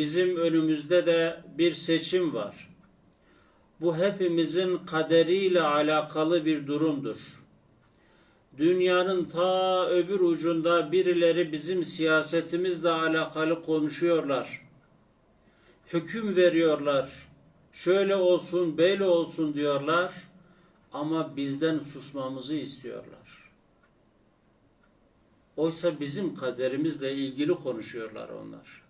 bizim önümüzde de bir seçim var. Bu hepimizin kaderiyle alakalı bir durumdur. Dünyanın ta öbür ucunda birileri bizim siyasetimizle alakalı konuşuyorlar. Hüküm veriyorlar. Şöyle olsun, böyle olsun diyorlar. Ama bizden susmamızı istiyorlar. Oysa bizim kaderimizle ilgili konuşuyorlar onlar.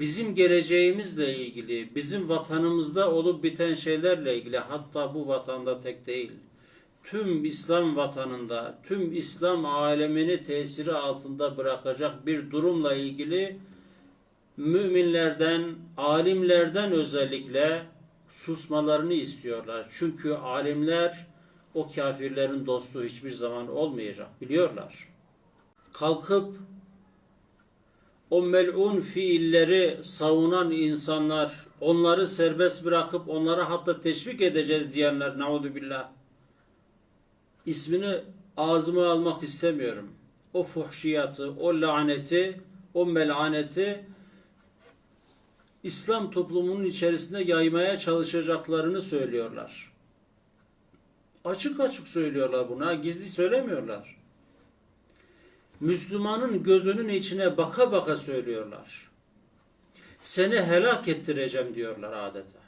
Bizim geleceğimizle ilgili, bizim vatanımızda olup biten şeylerle ilgili, hatta bu vatanda tek değil, tüm İslam vatanında, tüm İslam alemini tesiri altında bırakacak bir durumla ilgili müminlerden, alimlerden özellikle susmalarını istiyorlar. Çünkü alimler o kafirlerin dostu hiçbir zaman olmayacak biliyorlar. Kalkıp o mel'un fiilleri savunan insanlar, onları serbest bırakıp onlara hatta teşvik edeceğiz diyenler naudu billah. İsmini ağzıma almak istemiyorum. O fuhşiyatı, o laneti, o melaneti İslam toplumunun içerisinde yaymaya çalışacaklarını söylüyorlar. Açık açık söylüyorlar buna, gizli söylemiyorlar. Müslümanın gözünün içine baka baka söylüyorlar. Seni helak ettireceğim diyorlar adeta.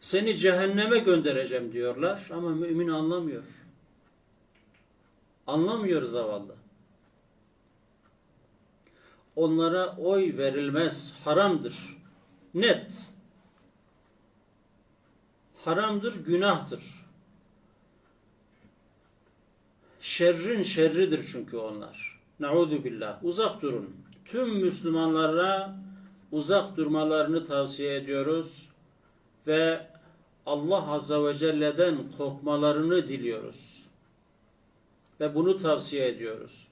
Seni cehenneme göndereceğim diyorlar ama mümin anlamıyor. Anlamıyor zavallı. Onlara oy verilmez, haramdır. Net. Haramdır, günahtır. Şerrin şerridir çünkü onlar. Nauzu billah. Uzak durun. Tüm Müslümanlara uzak durmalarını tavsiye ediyoruz ve Allah Azze ve Celle'den korkmalarını diliyoruz. Ve bunu tavsiye ediyoruz.